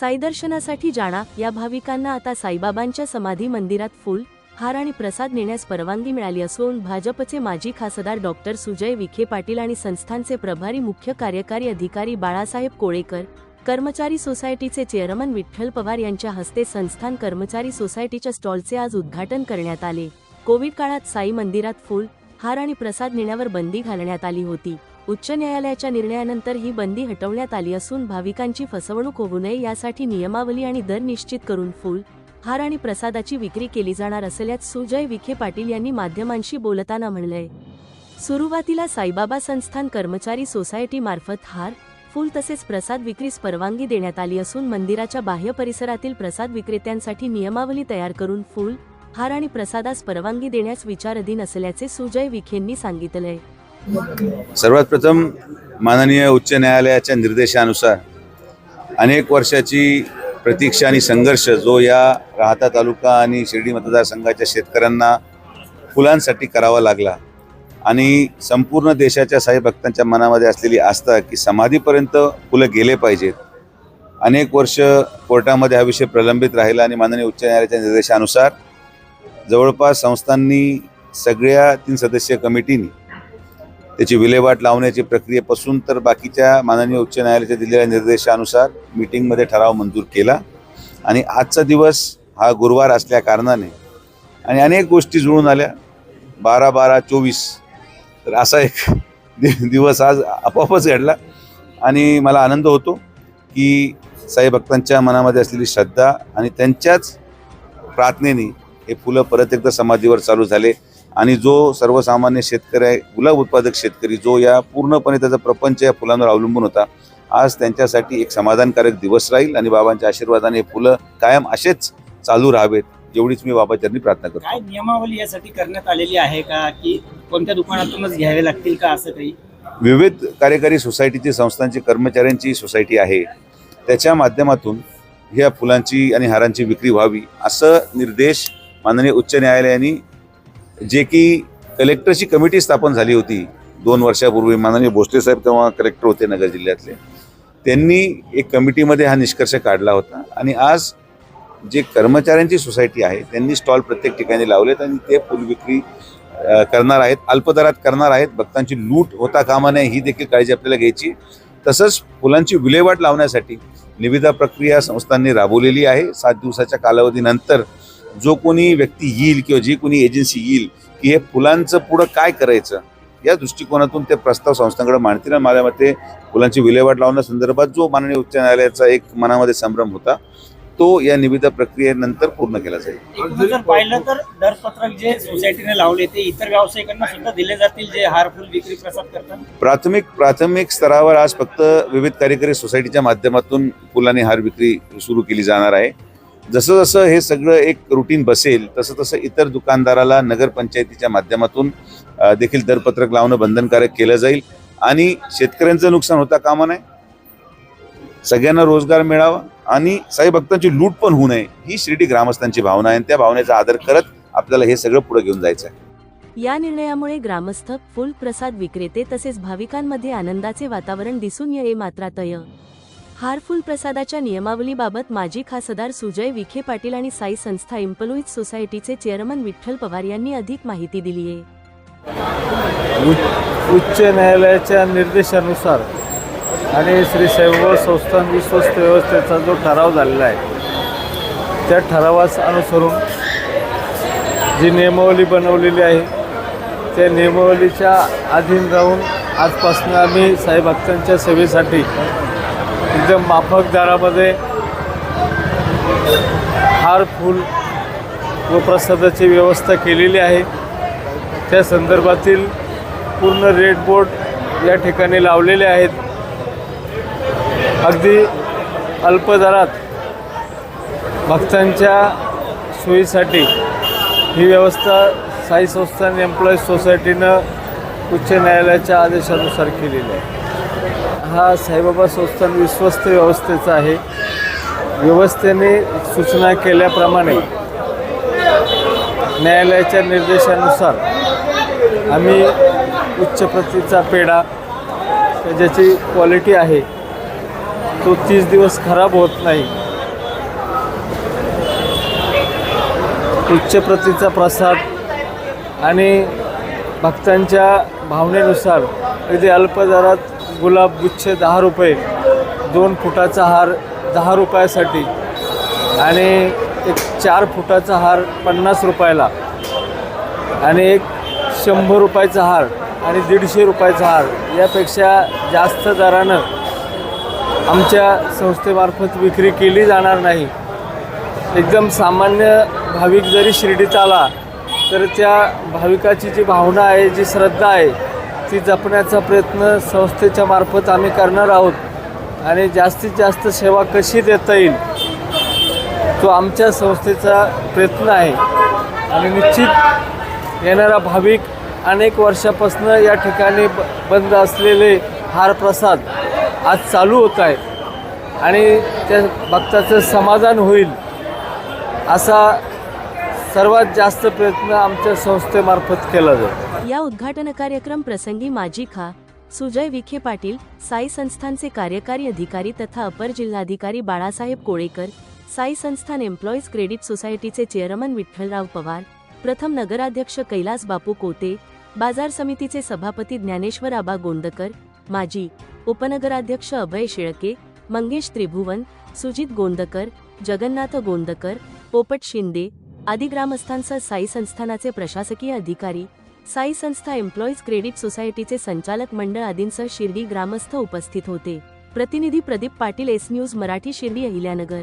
साई दर्शनासाठी जाणा या भाविकांना आता साईबाबांच्या समाधी मंदिरात फुल हार आणि प्रसाद नेण्यास परवानगी मिळाली असून भाजपचे माजी खासदार डॉक्टर सुजय विखे पाटील आणि संस्थानचे प्रभारी मुख्य कार्यकारी अधिकारी बाळासाहेब कोळेकर कर्मचारी सोसायटीचे चेअरमन विठ्ठल पवार यांच्या हस्ते संस्थान कर्मचारी सोसायटीच्या स्टॉलचे आज उद्घाटन करण्यात आले. कोविड काळात साई मंदिरात फुल हार आणि प्रसाद नेण्यावर बंदी घालण्यात आली होती. उच्च न्यायालयाच्या निर्णयानंतर ही बंदी हटवण्यात आली असून भाविकांची फसवणूक होऊ नये यासाठी नियमावली आणि दर निश्चित करून फुल हार आणि प्रसादाची विक्री केली जाणार असल्यास सुजय विखे पाटील यांनी माध्यमांशी बोलताना म्हणलंय. सुरुवातीला साईबाबा संस्थान कर्मचारी सोसायटी मार्फत हार फुल तसेच प्रसाद विक्रीस परवानगी देण्यात आली असून मंदिराच्या बाह्य परिसरातील प्रसाद विक्रेत्यांसाठी नियमावली तयार करून फुल हार आणि प्रसादास परवानगी देण्यास विचाराधीन असल्याचे सुजय विखेंनी सांगितलंय. सर्वात प्रथम माननीय उच्च न्यायालयाच्या निर्देशानुसार अनेक वर्षाची प्रतीक्षा आणि संघर्ष जो या राहता तालुका आणि शिर्डी मतदारसंघाच्या शेतकऱ्यांना फुलांसाठी करावा लागला आणि संपूर्ण देशाच्या साई भक्तांच्या मनामध्ये असलेली आस्था की समाधीपर्यंत फुलं गेले पाहिजेत. अनेक वर्ष कोर्टामध्ये हा विषय प्रलंबित राहिला आणि माननीय उच्च न्यायालयाच्या निर्देशानुसार जवळपास संस्थांनी सगळ्या तीन सदस्यीय कमिटीनी त्याची विल्हेवाट लावण्याची प्रक्रियेपासून तर बाकीच्या माननीय उच्च न्यायालयाच्या दिलेल्या निर्देशानुसार मीटिंगमध्ये ठराव मंजूर केला. आणि आजचा दिवस हा गुरुवार असल्या कारणाने आणि अनेक गोष्टी जुळून आल्या. बारा बारा चोवीस तर असा एक दिवस आज आपोआपच घडला. आणि मला आनंद होतो की साई भक्तांच्या मनामध्ये असलेली श्रद्धा आणि त्यांच्याच प्रार्थनेने हे फुलं परत एकदा समाधीवर चालू झाले. आणि जो सर्वसामान्य शेतकरी आहे गुलाब उत्पादक शेतकरी जो या पूर्णपणे त्याचा प्रपंच या फुलांवर अवलंबून होता आज त्यांच्यासाठी एक समाधानकारक दिवस राहील आणि बाबांच्या आशीर्वादाने हे फुलं कायम असेच चालू राहावेत एवढीच मी बाबाचरणी प्रार्थना करतो. काय नियमावली यासाठी करण्यात आलेली आहे का की कोणत्या दुकानातूनच घ्यावे लागतील का असं काही? विविध कार्यकारी सोसायटीची संस्थांची कर्मचाऱ्यांची सोसायटी आहे. त्याच्या माध्यमातून ह्या फुलांची आणि हारांची विक्री व्हावी असं निर्देश माननीय उच्च न्यायालयाने जे की कलेक्टरची कमिटी स्थापन झाली होती दोन वर्षापूर्वी. माननीय भोसले साहेब तेव्हा कलेक्टर होते नगर जिल्ह्यातले. त्यांनी एक कमिटीमध्ये हा निष्कर्ष काढला होता. आणि आज जे कर्मचाऱ्यांची सोसायटी आहे त्यांनी स्टॉल प्रत्येक ठिकाणी लावलेत आणि ते फुल विक्री करणार आहेत अल्पदरात करणार आहेत. भक्तांची लूट होता कामा नये ही देखील काळजी आपल्याला घ्यायची. तसंच फुलांची विल्हेवाट लावण्यासाठी निविदा प्रक्रिया संस्थांनी राबवलेली आहे. सात दिवसाच्या कालावधीनंतर जो कोणी व्यक्ती येईल किंवा जी कोणी एजन्सी येईल की हे फुलांचं पुढं काय करायचं या दृष्टिकोनातून ते प्रस्ताव संस्थांकडे मांडतील आणि माझ्या मते फुलांची विल्हेवाट लावण्यासंदर्भात जो माननीय उच्च न्यायालयाचा एक मनामध्ये संभ्रम होता तो या निविदा प्रक्रियेनंतर पूर्ण केला जाईल. जर पाहिलं तर दरपत्रक जे सोसायटीने लावले ते इतर व्यावसायिकांना सुद्धा दिले जातील जे हार फुल विक्री प्रसाद करतात? प्राथमिक प्राथमिक स्तरावर आज फक्त विविध कार्यकारी सोसायटीच्या माध्यमातून फुल आणि हार विक्री सुरू केली जाणार आहे. जसं जसं हे सगळं एक रुटीन बसेल तसं तसं इतर दुकानदाराला नगरपंचायतीच्या माध्यमातून देखील दरपत्रक लावणं बंधनकारक केलं जाईल. आणि शेतकऱ्यांचं नुकसान होता कामा नये. सगळ्यांना रोजगार मिळावा आणि साई भक्तांची लूट पण होऊ नये ही शिर्डी ग्रामस्थांची भावना आहे आणि त्या भावनेचा आदर करत आपल्याला हे सगळं पुढे घेऊन जायचं आहे. या निर्णयामुळे ग्रामस्थ फुल प्रसाद विक्रेते तसेच भाविकांमध्ये आनंदाचे वातावरण दिसून ये मात्रातय. तय हारफुल प्रसादाच्या नियमावलीबाबत माजी खासदार सुजय विखे पाटील आणि साई संस्था इम्पलोईज सोसायटीचे चेअरमन विठ्ठल पवार यांनी अधिक माहिती दिली आहे. उच्च उच्च न्यायालयाच्या निर्देशानुसार आणि श्री सैव संस्थान विश्वस्त व्यवस्थेचा जो ठराव झालेला आहे त्या ठरावास अनुसरून जी नियमावली बनवलेली आहे त्या नियमावलीच्या अधीन राहून आजपासून आम्ही साईभक्तांच्या सेवेसाठी एकदम माफक दरामध्ये हार फूल व प्रसादाची व्यवस्था केलेली आहे. त्या संदर्भातील पूर्ण रेड बोर्ड या ठिकाणी लावलेले आहेत. अगदी अल्प दरात भक्तांच्या सोयीसाठी ही व्यवस्था साई संस्थान एम्प्लॉईज सोसायटीनं उच्च न्यायालयाच्या आदेशानुसार केलेली आहे. हा साईबाबा संस्थान विश्वस्त व्यवस्थेचा आहे. व्यवस्थेने सूचना केल्याप्रमाणे न्यायालयाच्या निर्देशानुसार आम्ही उच्च प्रतीचा पेढा ज्याची क्वालिटी आहे तो तीस दिवस खराब होत नाही. उच्च प्रतीचा प्रसाद आणि भक्तांच्या भावनेनुसार अगदी अल्पदरात गुलाब गुच्छ दहा रुपये दोन फुटाचा हार दहा रुपयासाठी आणि एक चार फुटाचा हार पन्नास रुपयाला आणि एक शंभर रुपयाचा हार आणि दीडशे रुपयाचा हार यापेक्षा जास्त दरानं आमच्या संस्थेमार्फत विक्री केली जाणार नाही. एकदम सामान्य भाविक जरी शिर्डीत आला तर त्या भाविकाची जी भावना आहे जी श्रद्धा आहे ती जपण्याचा प्रयत्न संस्थेच्या मार्फत आम्ही करणार आहोत. आणि जास्तीत जास्त सेवा कशी देता येईल तो आमच्या संस्थेचा प्रयत्न आहे. आणि निश्चित येणारा भाविक अनेक वर्षापासून या ठिकाणी ब बंद असलेले हार प्रसाद आज चालू होत आहे. आणि त्या भक्ताचं समाधान होईल असा सर्वात जास्त प्रयत्न आमच्या संस्थेमार्फत केला जातो या उद्घाटन कार्यक्रम प्रसंगी माजी खा. सुजय विखे पाटील साई संस्थानचे कार्यकारी अधिकारी तथा अपर जिल्हाधिकारी बाळासाहेब कोळेकर साई संस्थान एम्प्लॉईज क्रेडिट सोसायटीचे चेअरमन विठ्ठलराव पवार प्रथम नगराध्यक्ष कैलास बापू कोते बाजार समितीचे सभापती ज्ञानेश्वर आबा गोंदकर माजी उपनगराध्यक्ष अभय शेळके मंगेश त्रिभुवन सुजित गोंदकर जगन्नाथ गोंदकर पोपट शिंदे आदी ग्रामस्थांसह साई संस्थानाचे प्रशासकीय अधिकारी साई संस्था एम्प्लॉईज क्रेडिट सोसायटीचे संचालक मंडळ आदींसह शिर्डी ग्रामस्थ उपस्थित होते. प्रतिनिधी प्रदीप पाटील एस न्यूज मराठी शिर्डी अहिल्यानगर.